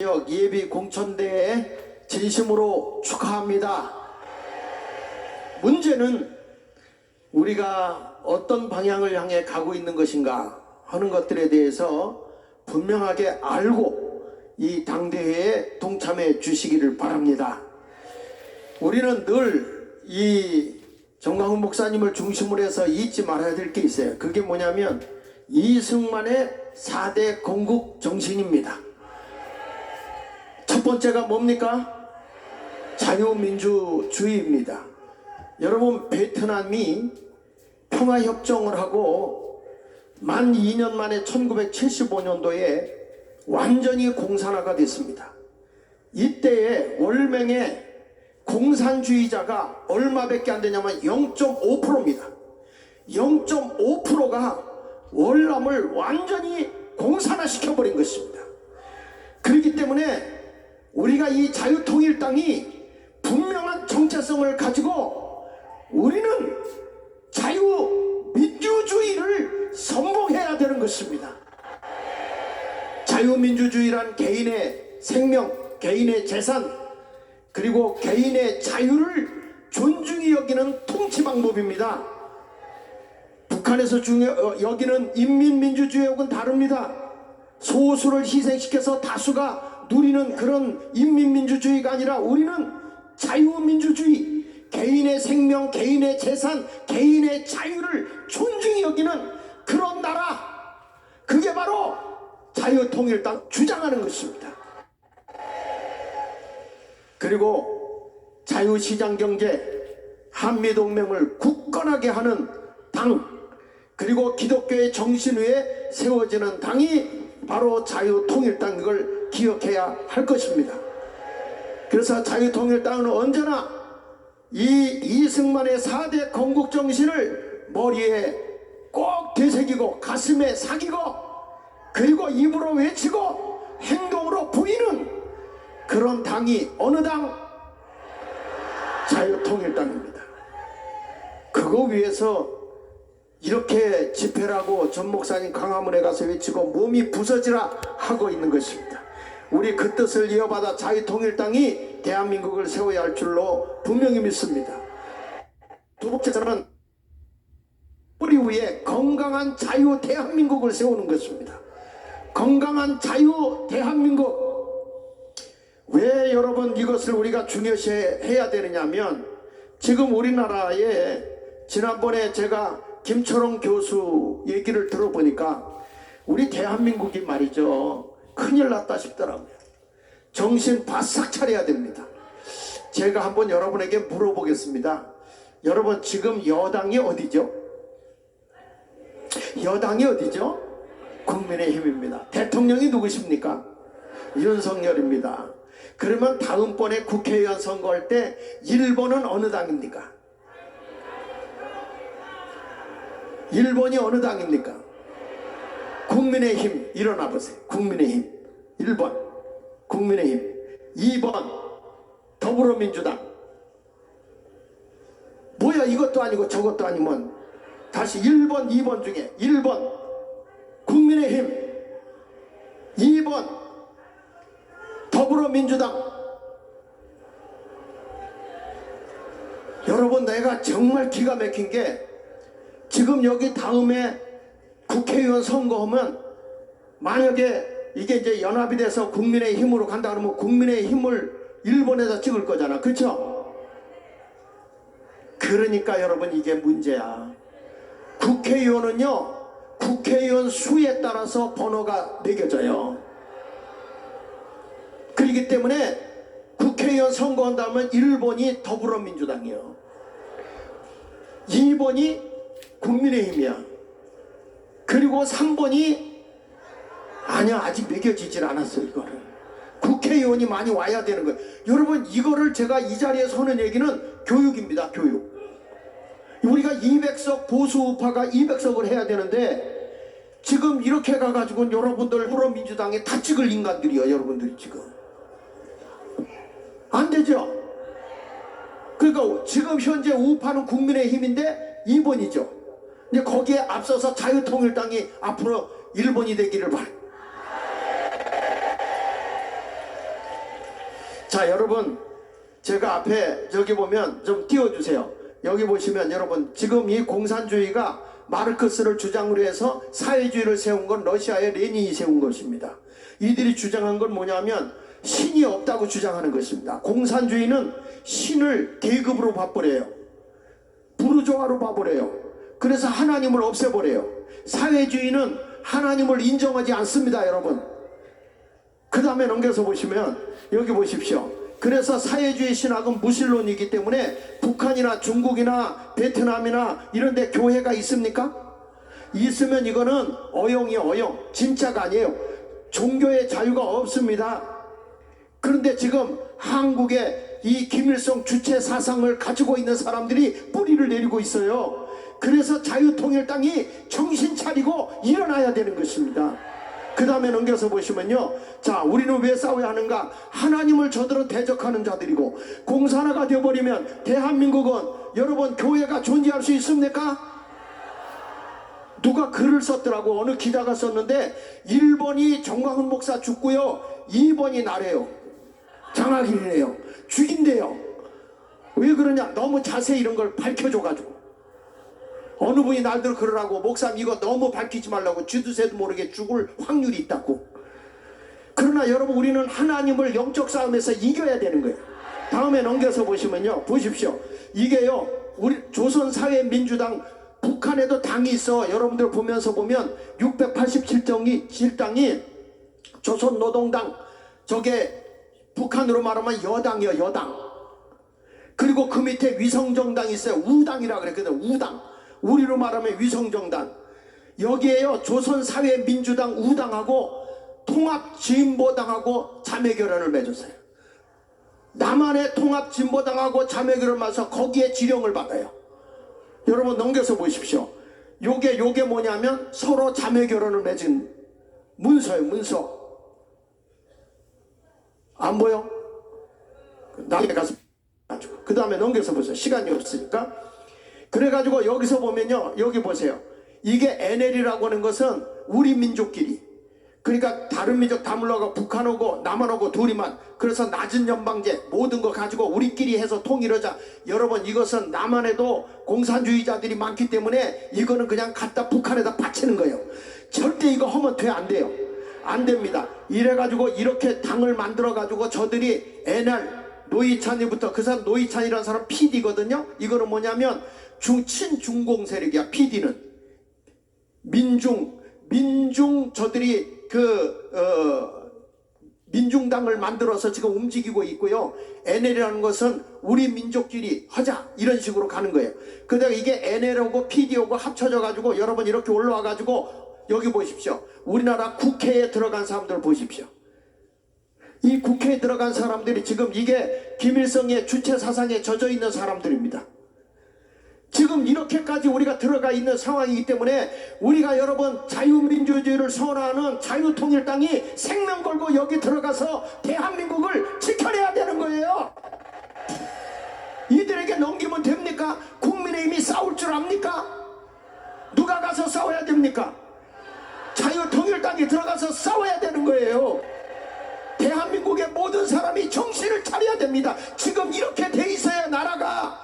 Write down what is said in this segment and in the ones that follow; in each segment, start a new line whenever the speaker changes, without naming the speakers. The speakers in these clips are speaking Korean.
지역 예비 공천대에 진심으로 축하합니다. 문제는 우리가 어떤 방향을 향해 가고 있는 것인가 하는 것들에 대해서 분명하게 알고 이 당대회에 동참해 주시기를 바랍니다. 우리는 늘 이 정광훈 목사님을 중심으로 해서 잊지 말아야 될 게 있어요. 그게 뭐냐면 이승만의 4대 건국 정신입니다. 첫 번째가 뭡니까? 자유민주주의입니다. 여러분 베트남이 평화협정을 하고 만 2년 만에 1975년도에 완전히 공산화가 됐습니다. 이때에 월맹의 공산주의자가 얼마밖에 안 되냐면 0.5%입니다. 0.5%가 월남을 완전히 공산화시켜버린 것입니다. 그렇기 때문에 우리가 이 자유통일당이 분명한 정체성을 가지고 우리는 자유민주주의를 선봉해야 되는 것입니다. 자유민주주의란 개인의 생명, 개인의 재산, 그리고 개인의 자유를 존중히 여기는 통치 방법입니다. 북한에서 중요, 어, 여기는 인민민주주의하고는 다릅니다. 소수를 희생시켜서 다수가 누리는 그런 인민민주주의가 아니라 우리는 자유민주주의, 개인의 생명, 개인의 재산, 개인의 자유를 존중히 여기는 그런 나라. 그게 바로 자유통일당 주장하는 것입니다. 그리고 자유시장 경제, 한미동맹을 굳건하게 하는 당, 그리고 기독교의 정신 위에 세워지는 당이 바로 자유통일당 이걸 기억해야 할 것입니다. 그래서 자유통일당은 언제나 이 이승만의 4대 건국 정신을 머리에 꼭 되새기고 가슴에 사기고 그리고 입으로 외치고 행동으로 보이는 그런 당이 어느 당? 자유통일당입니다. 그거 위해서 이렇게 집회를 하고 전 목사님 강화문에 가서 외치고 몸이 부서지라 하고 있는 것입니다. 우리 그 뜻을 이어받아 자유통일당이 대한민국을 세워야 할 줄로 분명히 믿습니다. 두 번째는 뿌리 위에 건강한 자유 대한민국을 세우는 것입니다. 건강한 자유 대한민국. 왜 여러분 이것을 우리가 중요시 해야 되느냐면 지금 우리나라에 지난번에 제가 김철원 교수 얘기를 들어보니까 우리 대한민국이 말이죠. 큰일 났다 싶더라고요. 정신 바싹 차려야 됩니다. 제가 한번 여러분에게 물어보겠습니다. 여러분 지금 여당이 어디죠? 여당이 어디죠? 국민의힘입니다. 대통령이 누구십니까? 윤석열입니다. 그러면 다음번에 국회의원 선거할 때 1번은 어느 당입니까? 1번이 어느 당입니까? 국민의힘 일어나 보세요. 국민의힘. 1번. 국민의힘. 2번. 더불어민주당. 뭐야 이것도 아니고 저것도 아니면. 다시 1번 2번 중에. 1번. 국민의힘. 2번. 더불어민주당. 여러분 내가 정말 기가 막힌 게 지금 여기 다음에 국회의원 선거하면 만약에 이게 이제 연합이 돼서 국민의 힘으로 간다 그러면 국민의 힘을 일본에서 찍을 거잖아. 그렇죠? 그러니까 여러분 이게 문제야. 국회의원은요. 국회의원 수에 따라서 번호가 매겨져요. 그렇기 때문에 국회의원 선거한다면 1번이 더불어민주당이요. 2번이 국민의힘이야. 그리고 3번이 아니야 아직 매겨지질 않았어 이거를. 국회의원이 많이 와야 되는 거예요 여러분 이거를 제가 이 자리에서 하는 얘기는 교육입니다 교육. 우리가 200석 보수 우파가 200석을 해야 되는데 지금 이렇게 가가지고 여러분들 호러민주당에 다 찍을 인간들이요 여러분들이 지금. 안 되죠? 그러니까 지금 현재 우파는 국민의 힘인데 2번이죠 근데 거기에 앞서서 자유통일당이 앞으로 1번이 되기를 바랍니다. 자 여러분 제가 앞에 저기 보면 좀 띄워주세요. 여기 보시면 여러분 지금 이 공산주의가 마르크스를 주장으로 해서 사회주의를 세운 건 러시아의 레닌이 세운 것입니다. 이들이 주장한 건 뭐냐면 신이 없다고 주장하는 것입니다. 공산주의는 신을 계급으로 봐버려요. 부르조아로 봐버려요 그래서 하나님을 없애버려요. 사회주의는 하나님을 인정하지 않습니다 여러분. 그 다음에 넘겨서 보시면 여기 보십시오. 그래서 사회주의 신학은 무신론이기 때문에 북한이나 중국이나 베트남이나 이런 데 교회가 있습니까? 있으면 이거는 어용이에요 어용. 진짜가 아니에요. 종교의 자유가 없습니다. 그런데 지금 한국에 이 김일성 주체 사상을 가지고 있는 사람들이 뿌리를 내리고 있어요 그래서 자유통일당이 정신 차리고 일어나야 되는 것입니다 그 다음에 넘겨서 보시면요. 자, 우리는 왜 싸워야 하는가? 하나님을 저들은 대적하는 자들이고, 공산화가 되어버리면 대한민국은 여러분 교회가 존재할 수 있습니까? 누가 글을 썼더라고. 어느 기자가 썼는데, 1번이 정광훈 목사 죽고요. 2번이 나래요. 장학일이래요. 죽인대요. 왜 그러냐? 너무 자세히 이런 걸 밝혀줘가지고. 어느 분이 날들 그러라고 목사님 이거 너무 밝히지 말라고 쥐두새도 모르게 죽을 확률이 있다고. 그러나 여러분 우리는 하나님을 영적 싸움에서 이겨야 되는 거예요. 다음에 넘겨서 보시면요. 보십시오. 이게요 우리 조선사회민주당 북한에도 당이 있어. 여러분들 보면서 보면 687정이 실당이 조선노동당 저게 북한으로 말하면 여당이요 여당. 그리고 그 밑에 위성정당이 있어요. 우당이라 그랬거든 우당 우리로 말하면 위성정당. 여기에요 조선사회민주당 우당하고 통합진보당하고 자매결연을 맺었어요. 남한의 통합진보당하고 자매결연을 맺어서 거기에 지령을 받아요. 여러분 넘겨서 보십시오. 요게 요게 뭐냐면 서로 자매결연을 맺은 문서예요 문서. 안 보여? 나중에 가서 그 다음에 넘겨서 보세요. 시간이 없으니까 그래가지고 여기서 보면요 여기 보세요. 이게 NL이라고 하는 것은 우리 민족끼리. 그러니까 다른 민족 다 물러가고 북한 오고 남한 오고 둘이만. 그래서 낮은 연방제 모든 거 가지고 우리끼리 해서 통일하자. 여러분 이것은 남한에도 공산주의자들이 많기 때문에 이거는 그냥 갖다 북한에다 바치는 거예요. 절대 이거 하면 돼 안 돼요. 안 됩니다. 이래가지고 이렇게 당을 만들어 가지고 저들이 NL 노이찬이부터 그 사람 노이찬이라는 사람 PD거든요 이거는 뭐냐면 중 친중공 세력이야 PD는 민중 민중 저들이 그 어, 민중당을 만들어서 지금 움직이고 있고요. NL이라는 것은 우리 민족끼리 하자 이런 식으로 가는 거예요. 그다가 이게 NL하고 PD하고 합쳐져 가지고 여러분 이렇게 올라와 가지고 여기 보십시오. 우리나라 국회에 들어간 사람들 보십시오. 이 국회에 들어간 사람들이 지금 이게 김일성의 주체 사상에 젖어 있는 사람들입니다. 지금 이렇게까지 우리가 들어가 있는 상황이기 때문에 우리가 여러분 자유민주주의를 선언하는 자유통일당이 생명 걸고 여기 들어가서 대한민국을 지켜내야 되는 거예요. 이들에게 넘기면 됩니까? 국민의힘이 싸울 줄 압니까? 누가 가서 싸워야 됩니까? 자유통일당이 들어가서 싸워야 되는 거예요. 대한민국의 모든 사람이 정신을 차려야 됩니다. 지금 이렇게 돼 있어야 나라가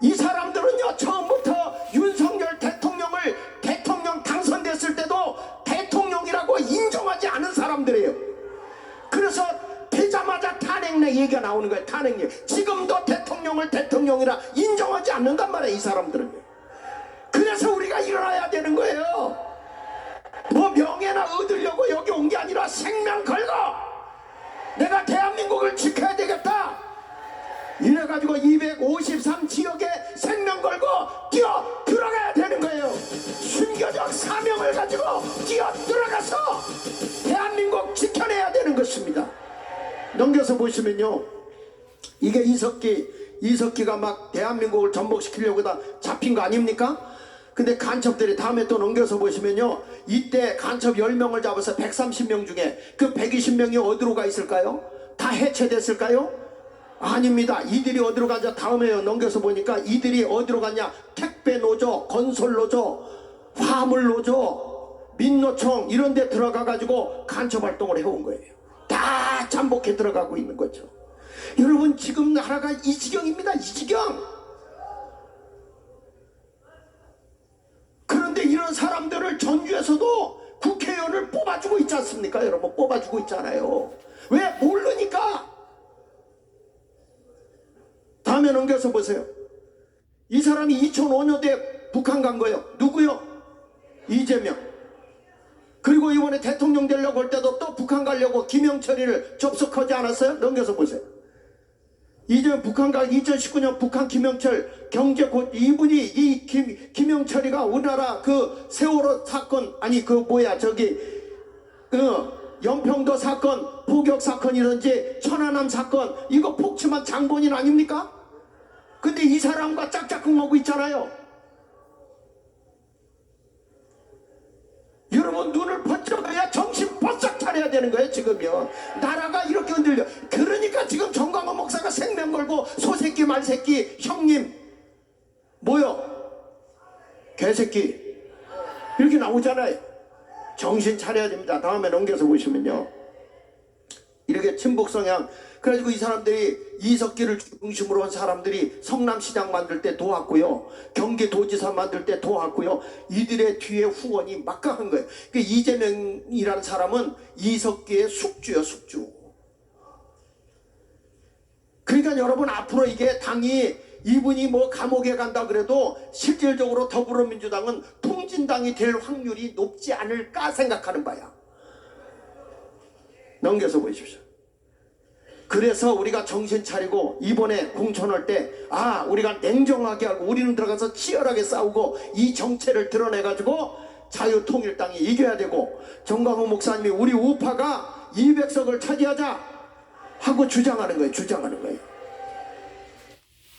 이 사람들은요 처음부터 윤석열 대통령을 대통령 당선됐을 때도 대통령이라고 인정하지 않은 사람들이에요. 그래서 되자마자 탄핵내 얘기가 나오는 거예요. 탄핵내. 지금도 대통령을 대통령이라 인정하지 않는단 말이에요. 이 사람들은. 이래가지고 253 지역에 생명 걸고 뛰어 들어가야 되는 거예요. 순교적 사명을 가지고 뛰어 들어가서 대한민국 지켜내야 되는 것입니다. 넘겨서 보시면요. 이게 이석기, 이석기가 막 대한민국을 전복시키려고 다 잡힌 거 아닙니까? 근데 간첩들이 다음에 또 넘겨서 보시면요. 이때 간첩 10명을 잡아서 130명 중에 그 120명이 어디로 가 있을까요? 다 해체됐을까요? 아닙니다. 이들이 어디로 가냐? 다음에 넘겨서 보니까 이들이 어디로 갔냐? 택배 노조, 건설 노조, 화물 노조, 민노총 이런 데 들어가 가지고 간첩 활동을 해온 거예요. 다 잠복해 들어가고 있는 거죠. 여러분 지금 나라가 이 지경입니다. 이 지경. 그런데 이런 사람들을 전주에서도 국회의원을 뽑아주고 있지 않습니까? 여러분 뽑아주고 있잖아요. 왜 모르니까. 넘겨서 보세요. 이 사람이 2005년도에 북한 간 거예요. 누구요? 이재명. 그리고 이번에 대통령 되려고 할 때도 또 북한 가려고 김영철이를 접속하지 않았어요? 넘겨서 보세요. 이제 북한 가 2019년 북한 김영철 경제 고 이분이 이 김, 김영철이가 우리나라 그 세월호 사건 아니 그 뭐야 저기 어, 연평도 사건 포격 사건이든지 천안함 사건 이거 폭침한 장본인 아닙니까? 근데 이 사람과 짝짝꿍하고 있잖아요. 여러분 눈을 번쩍 해야 정신 바싹 차려야 되는 거예요 지금요. 나라가 이렇게 흔들려. 그러니까 지금 정광호 목사가 생명 걸고 소새끼 말새끼 형님 뭐요? 개새끼. 이렇게 나오잖아요. 정신 차려야 됩니다. 다음에 넘겨서 보시면요 이렇게 친북 성향. 그래가지고 이 사람들이 이석기를 중심으로 한 사람들이 성남시장 만들 때 도왔고요. 경기도지사 만들 때 도왔고요. 이들의 뒤에 후원이 막강한 거예요. 그 이재명이라는 사람은 이석기의 숙주요 숙주. 그러니까 여러분 앞으로 이게 당이 이분이 뭐 감옥에 간다 그래도 실질적으로 더불어민주당은 통진당이 될 확률이 높지 않을까 생각하는 바야. 넘겨서 보십시오 그래서 우리가 정신 차리고 이번에 공천할 때 아 우리가 냉정하게 하고 우리는 들어가서 치열하게 싸우고 이 정체를 드러내 가지고 자유통일당이 이겨야 되고 정광호 목사님이 우리 우파가 200석을 차지하자 하고 주장하는 거예요 주장하는 거예요.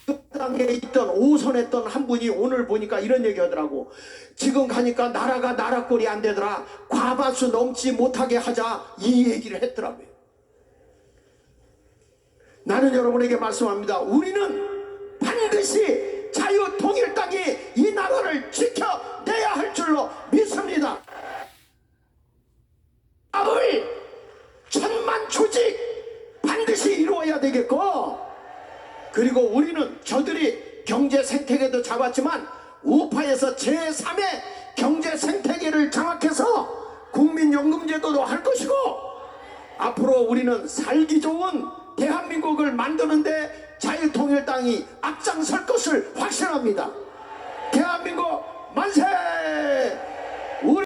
그 땅에 있던 오선했던 한 분이 오늘 보니까 이런 얘기 하더라고. 지금 가니까 나라가 나라꼴이 안 되더라. 과반수 넘지 못하게 하자. 이 얘기를 했더라고요 나는 여러분에게 말씀합니다. 우리는 반드시 자유 통일당이 이 나라를 지켜내야 할 줄로 믿습니다. 마을 천만 조직 반드시 이루어야 되겠고 그리고 우리는 저들이 경제 생태계도 잡았지만 우파에서 제3의 경제 생태계를 장악해서 국민연금제도도 할 것이고 앞으로 우리는 살기 좋은 대한민국을 만드는데 자유통일당이 앞장설 것을 확신합니다. 대한민국 만세!